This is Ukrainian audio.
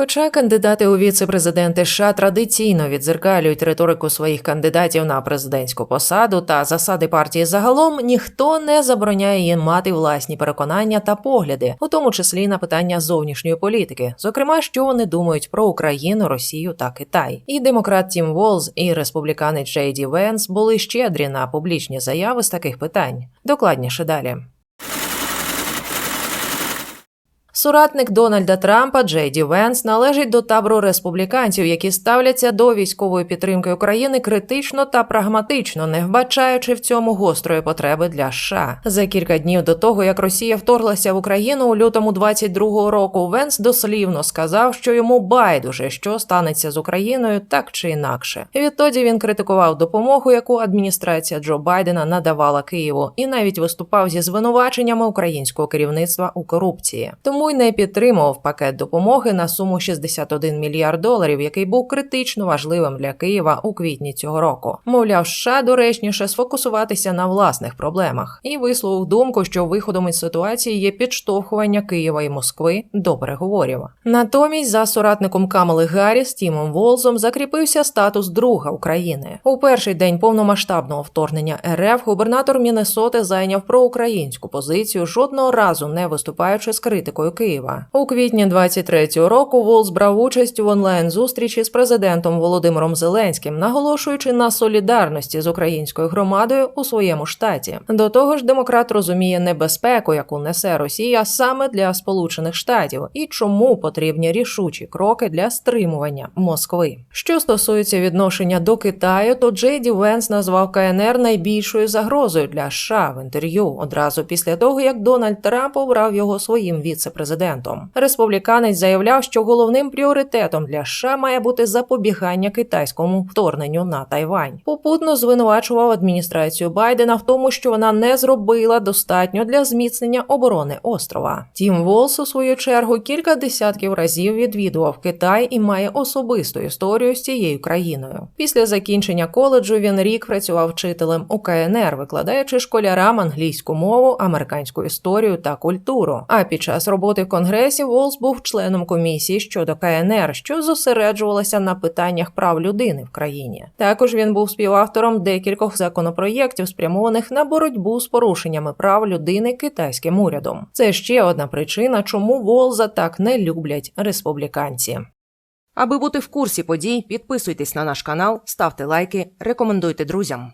Хоча кандидати у віце-президенти США традиційно відзеркалюють риторику своїх кандидатів на президентську посаду та засади партії загалом, ніхто не забороняє їм мати власні переконання та погляди, у тому числі на питання зовнішньої політики, зокрема, що вони думають про Україну, Росію та Китай. І демократ Тім Волз, і республіканець Джей Ді Венс були щедрі на публічні заяви з таких питань. Докладніше далі. Соратник Дональда Трампа Джей Ді Венс належить до табору республіканців, які ставляться до військової підтримки України критично та прагматично, не вбачаючи в цьому гострої потреби для США. За кілька днів до того, як Росія вторглася в Україну у лютому 22-го року, Венс дослівно сказав, що йому байдуже, що станеться з Україною так чи інакше. Відтоді він критикував допомогу, яку адміністрація Джо Байдена надавала Києву, і навіть виступав зі звинуваченнями українського керівництва у корупції. Тому й не підтримував пакет допомоги на суму 61 мільярд доларів, який був критично важливим для Києва у квітні цього року. Мовляв, США доречніше сфокусуватися на власних проблемах і висловив думку, що виходом із ситуації є підштовхування Києва і Москви до переговорів. Натомість, за соратником Камали Гарріс Тімом Волзом закріпився статус друга України. У перший день повномасштабного вторгнення РФ губернатор Міннесоти зайняв проукраїнську позицію, жодного разу не виступаючи з критикою Києва. У квітні 23-го року Волз брав участь в онлайн зустрічі з президентом Володимиром Зеленським, наголошуючи на солідарності з українською громадою у своєму штаті. До того ж, демократ розуміє небезпеку, яку несе Росія саме для Сполучених Штатів, і чому потрібні рішучі кроки для стримування Москви. Що стосується відношення до Китаю, то Джейді Венс назвав КНР найбільшою загрозою для США в інтерв'ю одразу після того, як Дональд Трамп обрав його своїм віце-президентом. Республіканець заявляв, що головним пріоритетом для США має бути запобігання китайському вторгненню на Тайвань. Попутно звинувачував адміністрацію Байдена в тому, що вона не зробила достатньо для зміцнення оборони острова. Тім Волс, у свою чергу, кілька десятків разів відвідував Китай і має особисту історію з цією країною. Після закінчення коледжу він рік працював вчителем у КНР, викладаючи школярам англійську мову, американську історію та культуру. А під час роботи в конгресі Волс був членом комісії щодо КНР, що зосереджувалася на питаннях прав людини в країні. Також він був співавтором декількох законопроєктів, спрямованих на боротьбу з порушеннями прав людини китайським урядом. Це ще одна причина, чому Волза так не люблять республіканці. Аби бути в курсі подій, підписуйтесь на наш канал, ставте лайки, рекомендуйте друзям.